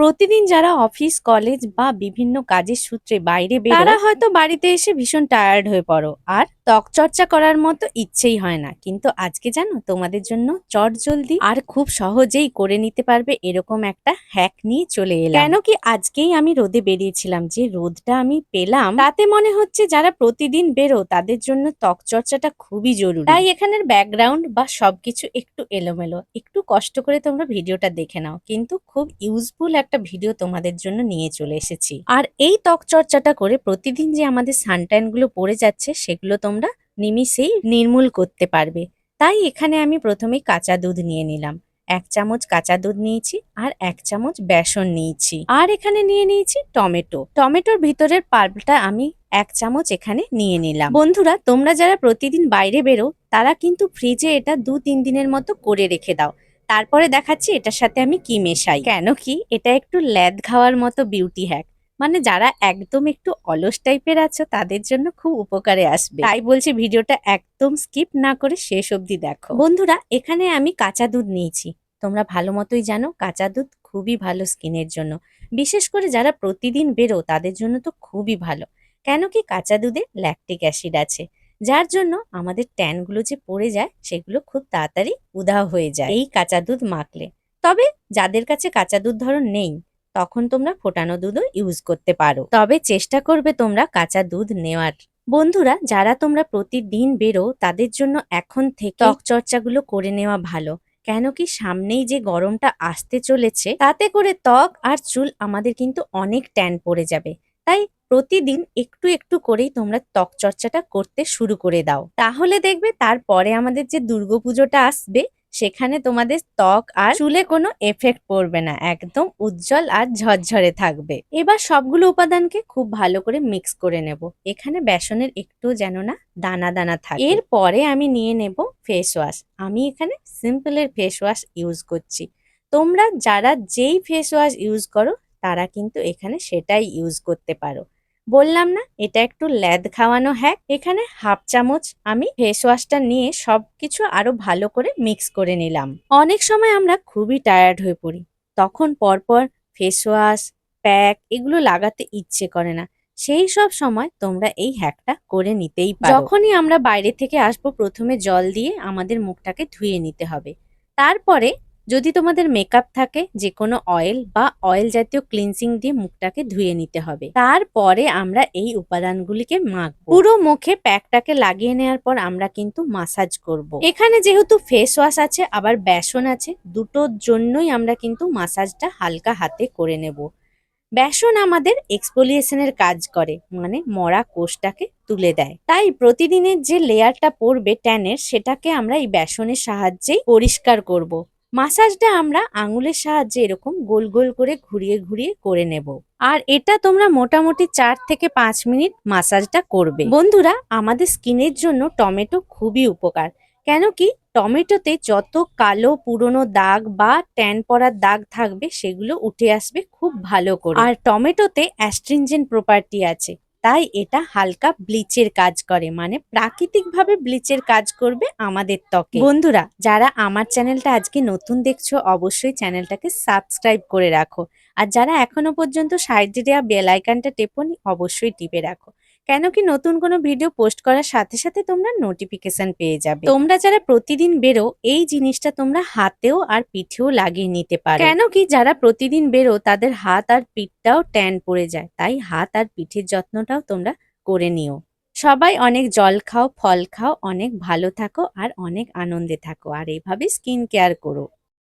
প্রতিদিন যারা office, college বা বিভিন্ন কাজের সূত্রে বাইরে তারা হয়তো বাড়িতে এসে ভীষণ টায়ার্ড হয়ে পড়ো। আর ত্বক চর্চা করার মতো ইচ্ছেই হয় না। কিন্তু আজকে জানো, তোমাদের জন্য চট জলদি আর খুব সহজেই করে নিতে পারবে এরকম একটা হ্যাক নিয়ে চলে এলাম। কেন কি আজকেই আমি রোদে বেরিয়েছিলাম, যে রোদটা আমি পেলাম, তাতে মনে হচ্ছে যারা প্রতিদিন বেরো তাদের জন্য ত্বক চর্চাটা খুবই জরুরি। তাই এখানের ব্যাকগ্রাউন্ড বা সবকিছু একটু এলোমেলো, একটু কষ্ট করে তোমরা ভিডিওটা দেখে নাও। কিন্তু খুব ইউজফুল একটা ভিডিও তোমাদের জন্য নিয়ে চলে এসেছি। আর এই ত্বক চর্চাটা করে প্রতিদিন যে আমাদের সানট্যানগুলো পড়ে যাচ্ছে, সেগুলো তোমরা নিমিষেই নির্মূল করতে পারবে। তাই এখানে আমি প্রথমে কাঁচা দুধ নিয়ে নিলাম। এক চামচ কাঁচা দুধ নিয়েছি আর এক চামচ বেসন নিয়েছি। আর এখানে নিয়ে নিয়েছি টমেটো। টমেটোর ভিতরের পাল্পটা আমি এক চামচ এখানে নিয়ে নিলাম। বন্ধুরা, তোমরা যারা প্রতিদিন বাইরে বেরো, তারা কিন্তু ফ্রিজে এটা দু তিন দিনের মতো করে রেখে দাও। তারপরে দেখাচ্ছি এটার সাথে আমি কি মেশাই। কেন কি? এটা একটু ল্যাদ খাওয়ার মতো বিউটি হ্যাক। মানে যারা একদম একটু অলস টাইপের আছো, তাদের জন্য খুব উপকারে আসবে। তাই বলছি ভিডিওটা একদম স্কিপ না করে শেষ অবধি দেখো। বন্ধুরা, এখানে আমি কাঁচা দুধ নিয়েছি। তোমরা ভালো মতোই জানো, কাঁচা দুধ খুবই ভালো স্কিনের জন্য। বিশেষ করে যারা প্রতিদিন বেরো, তাদের জন্য তো খুবই ভালো। কেন কি কাঁচা দুধে ল্যাকটিক অ্যাসিড আছে, যার জন্য আমাদের ট্যানগুলো যে পড়ে যায়, সেগুলো খুব তাড়াতাড়ি উধাও হয়ে যায় এই কাঁচা দুধ মাখলে। তবে যাদের কাছে কাঁচা দুধ ধরো নেই তখন তোমরা ফোটানো দুধও ইউজ করতে পারো। তবে চেষ্টা করবে তোমরা কাঁচা দুধ নেওয়ার। বন্ধুরা যারা তোমরা প্রতিদিন বেরো তাদের জন্য এখন থেকে ত্বক চর্চাগুলো করে নেওয়া ভালো। কেন কি সামনেই যে গরমটা আসতে চলেছে তাতে করে ত্বক আর চুল আমাদের কিন্তু অনেক ট্যান পড়ে যাবে। তাই প্রতিদিন একটু একটু করেই তোমরা ত্বক চর্চাটা করতে শুরু করে দাও। তাহলে দেখবে তারপরে আমাদের যে দুর্গাপুজোটা আসবে সেখানে তোমাদের ত্বক আর চুলে কোনো এফেক্ট পড়বে না একদম উজ্জ্বল আর ঝরঝরে থাকবে। এবার সবগুলো উপাদানকে খুব ভালো করে মিক্স করে নেব। এখানে বেসনের একটু যেন না দানা দানা থাকে। এরপরে আমি নিয়ে নেব ফেস ওয়াশ আমি এখানে সিম্পলের ফেস ওয়াশ ইউজ করছি। তোমরা যারা যেই ফেস ওয়াশ ইউজ করো তারা কিন্তু এখানে সেটাই ইউজ করতে পারো। বললাম না, এটা একটু ল্যাদ খাওয়ানো হ্যাক। এখানে হাফ চামচ আমি ফেস ওয়াশটা নিয়ে সবকিছু আরও ভালো করে মিক্স করে নিলাম। অনেক সময় আমরা খুবই টায়ার্ড হয়ে পড়ি। তখন পরপর ফেস ওয়াশ প্যাক এগুলো লাগাতে ইচ্ছে করে না। সেই সব সময় তোমরা এই হ্যাকটা করে নিতেই পারো। যখনই আমরা বাইরে থেকে আসব, প্রথমে জল দিয়ে আমাদের মুখটাকে ধুয়ে নিতে হবে। তারপরে যদি তোমাদের মেকআপ থাকে যে কোনো অয়েল বা অয়েল জাতীয় ক্লিনজিং দিয়ে মুখটাকে ধুয়ে নিতে হবে তারপরে আমরা এই উপাদানগুলিকে মাখবো পুরো মুখে প্যাকটাকে লাগিয়ে নেওয়ার পর আমরা কিন্তু মাসাজ করব। এখানে যেহেতু ফেস ওয়াশ আছে, আবার বেসন আছে, দুটোর জন্যই আমরা কিন্তু মাসাজটা হালকা হাতে করে নেব বেসন আমাদের এক্সপোলিয়েশনের কাজ করে মানে মরা কোষটাকে তুলে দেয় তাই প্রতিদিনের যে লেয়ারটা পড়বে ট্যানের সেটাকে আমরা এই বেসনের সাহায্যেই পরিষ্কার করব। মাসাজটা আমরা আঙুলের সাহায্যে এরকম গোল গোল করে ঘুরিয়ে ঘুরিয়ে করে নেব। আর এটা তোমরা মোটামুটি চার থেকে পাঁচ মিনিট মাসাজটা করবে। বন্ধুরা, আমাদের স্কিনের জন্য টমেটো খুবই উপকার। কেন কি, টমেটোতে যত কালো, পুরনো দাগ বা ট্যান পড়ার দাগ থাকবে, সেগুলো উঠে আসবে খুব ভালো করে। আর টমেটোতে অ্যাস্ট্রিনজেন্ট প্রপার্টি আছে। তাই এটা হালকা ব্লিচের কাজ করে মানে প্রাকৃতিকভাবে ব্লিচের কাজ করবে আমাদের ত্বকে। বন্ধুরা, যারা আমার চ্যানেলটা আজকে নতুন দেখছ, অবশ্যই চ্যানেলটাকে সাবস্ক্রাইব করে রাখো। আর যারা এখনও পর্যন্ত সাইডে দেওয়া বেল আইকনটা টেপনি, অবশ্যই টিপে রাখো। কেন কি নতুন কোনো ভিডিও পোস্ট করার সাথে সাথে তোমরা নোটিফিকেশন পেয়ে যাবে। তোমরা যারা প্রতিদিন বেরো, এই জিনিসটা তোমরা হাতেও আর পিঠেও লাগিয়ে নিতে পারো। কেন কি যারা প্রতিদিন বেরো, তাদের হাত আর পিঠটাও ট্যান পড়ে যায়, তাই হাত আর পিঠের যত্নটাও তোমরা করে নিও। সবাই অনেক জল খাও, ফল খাও, অনেক ভালো থাকো, আর অনেক আনন্দে থাকো, আর এইভাবে স্কিন কেয়ার করো।